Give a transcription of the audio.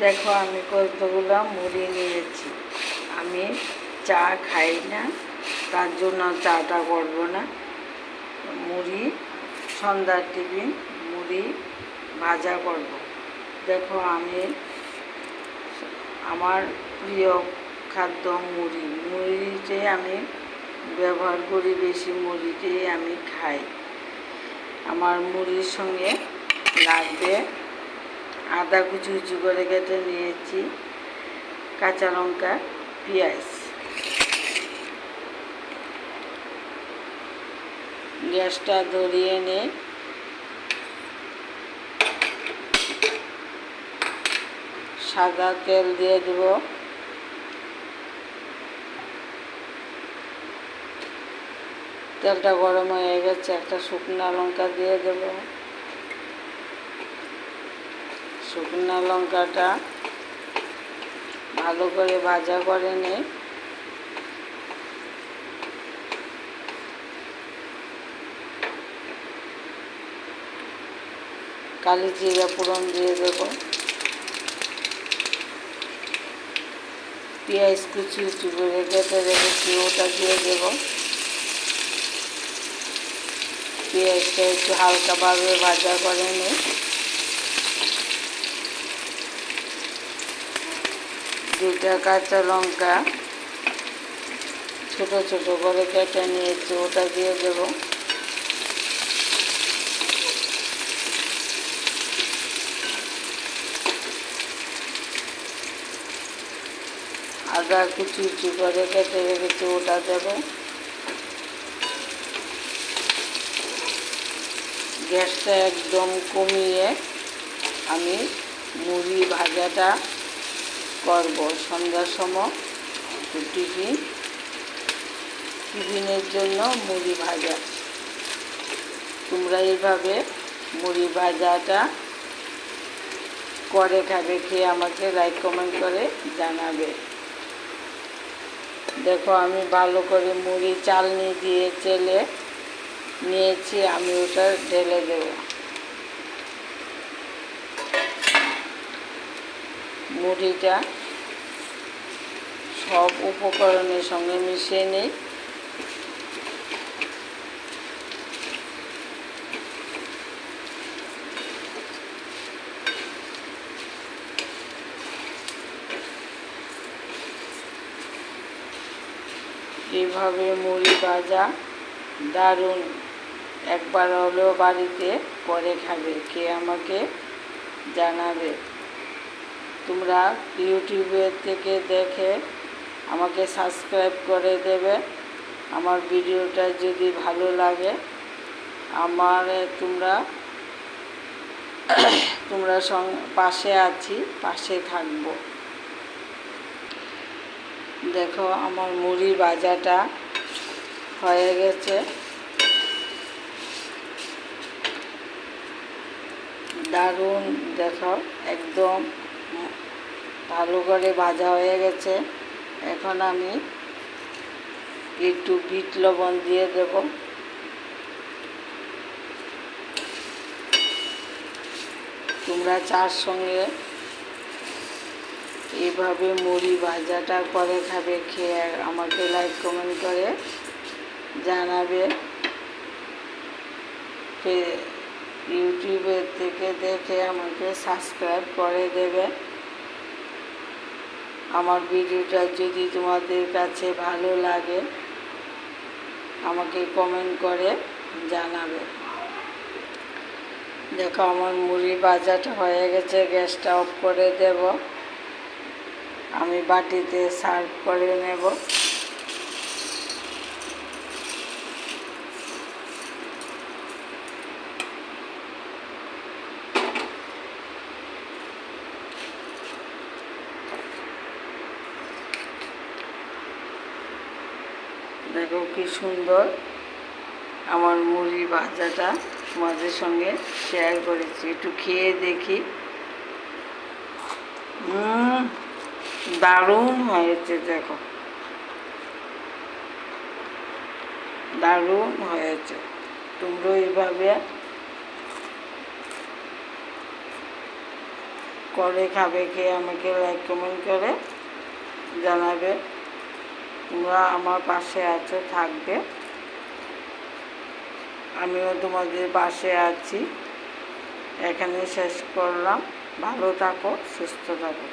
দেখো আমি কতগুলো মুড়ি নিয়েছি। আমি চা খাই না, তার জন্য চাটা করব না। মুড়ি, সন্ধ্যার টিফিন, মুড়ি ভাজা করব। দেখো আমি আমার প্রিয় খাদ্য মুড়ি। মুড়িতে আমি ব্যবহার করি বেশি, মুড়িতেই আমি খাই। আমার মুড়ির সঙ্গে লাগবে আদা কুচি কুচি করে কেটে নিয়েছি, কাঁচা লঙ্কা, পেঁয়াজ। গ্যাসটা ধরিয়ে নে। সাদা তেল দিয়ে দেব। তেলটা গরম হয়ে গেছে, একটা শুকনো লঙ্কা দিয়ে দেব। শুকনো লঙ্কাটা ভালো করে ভাজা করে নে। কালি জিরা ফোড়ন দিয়ে দেব। পেঁয়াজ কুচি কুচি করে কেটে রেখেছি ওটা দিয়ে দেব। পেঁয়াজটা একটু হালকাভাবে ভাজা করে নিই দুটা কাঁচা লঙ্কা ছোট ছোট করে কেটে নিয়েছি, ওটা দিয়ে দেবো। আদা কুচি কুচি করে কেটে রেখেছি, ওটা দেব। গ্যাসটা একদম কমিয়ে আমি মুড়ি ভাজাটা করব। সন্ধ্যার সময় টিফিন টিফিনের জন্য মুড়ি ভাজা। তোমরা এইভাবে মুড়ি ভাজাটা করে খাবে, খেয়ে আমাকে লাইক কমেন্ট করে জানাবে। দেখো, আমি ভালো করে মুড়ি চালনি দিয়ে চেলে নিয়েছি, আমি ওটা ঢেলে দেব। মুড়িটা সব উপকরণের সঙ্গে মিশিয়ে নিই। এইভাবে মুড়ি ভাজা দারুণ। একবার হলেও বাড়িতে করে খাবে, কে আমাকে জানাবে? তোমরা ইউটিউবের থেকে দেখে আমাকে সাবস্ক্রাইব করে দেবে। আমার ভিডিওটা যদি ভালো লাগে, আমার তোমরা তোমরা পাশে আছি, পাশে থাকব। দেখো আমার মুড়ি বাজাটা হয়ে গেছে। দারুণ দেখো একদম ভালো করে ভাজা হয়ে গেছে। এখন আমি একটু বিট লবণ দিয়ে দেব। তোমরা চার সঙ্গে এভাবে মুড়ি ভাজাটা করে খাবে, খেয়ে আমাকে লাইক কমেন্ট করে জানাবে। ইউটিউবের থেকে দেখে আমাকে সাবস্ক্রাইব করে দেবে। আমার ভিডিওটা যদি তোমাদের কাছে ভালো লাগে, আমাকে কমেন্ট করে জানাবে। দেখো আমার মুড়ি বাজাটা হয়ে গেছে, গ্যাসটা অফ করে দেব। আমি বাটিতে সার্ভ করে নেব। দেখো কি সুন্দর আমার মুড়ি ভাজাটা তোমাদের সঙ্গে শেয়ার করেছি। একটু খেয়ে দেখি। দারুণ হয়েছে, দেখো। দারুণ হয়েছে। তোমরা এইভাবে করে খাবে কে আমাকে লাইক কমেন্ট করে জানাবে। তোমরা আমার পাশে আছো, থাকবে। আমিও তোমাদের পাশে আছি। এখানে শেষ করলাম। ভালো থাকো, সুস্থ থাকো।